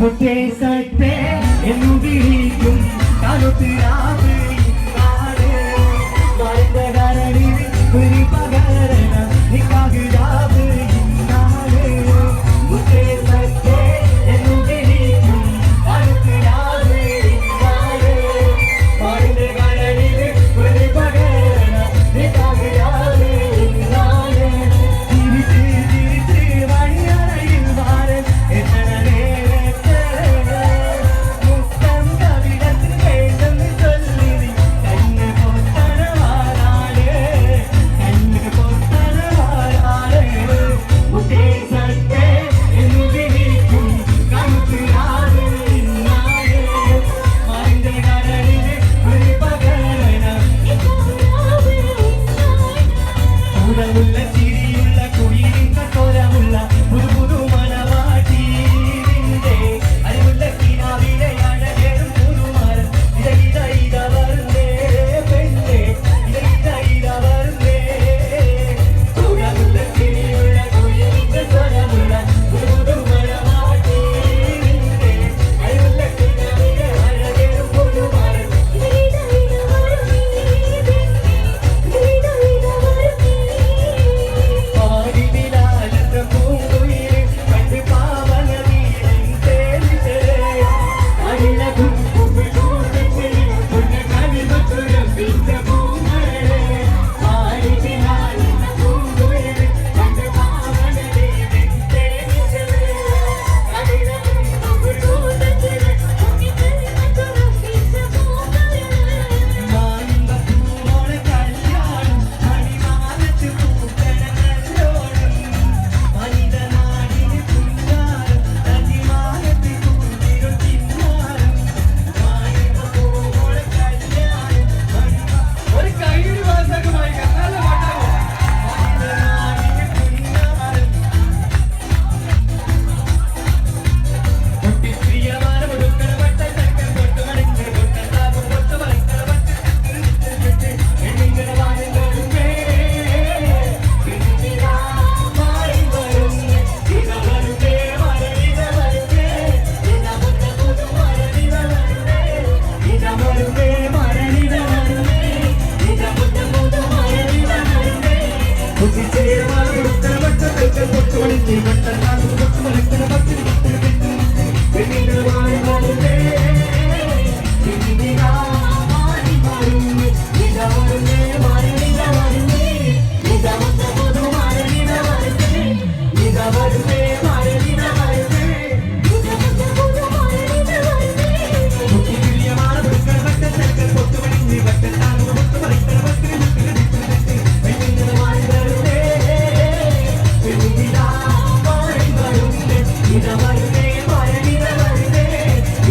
മുത്തേ സത്തേ എന്നു വിളിക്കും. കാലത്ത് ഇന്നാണ്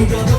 You're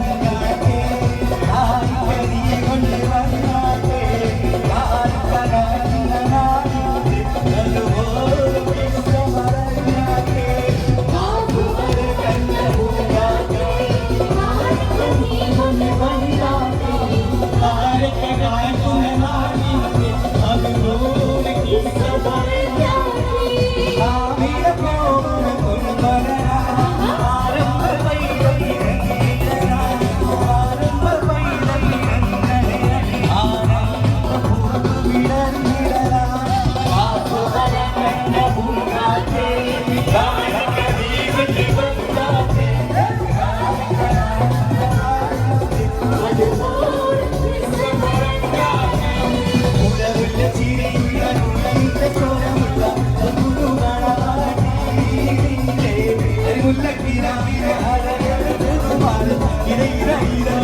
இறை இறை இறை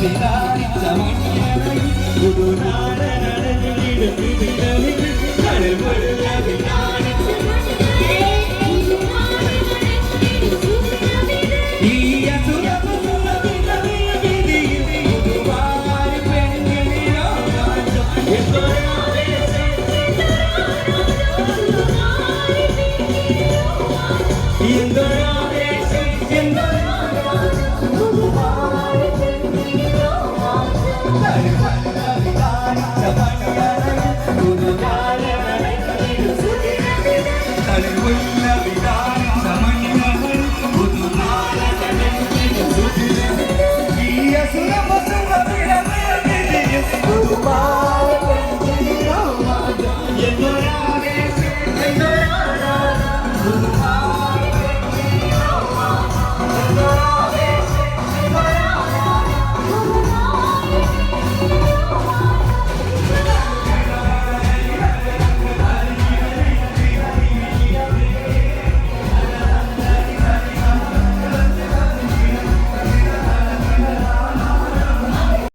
vida.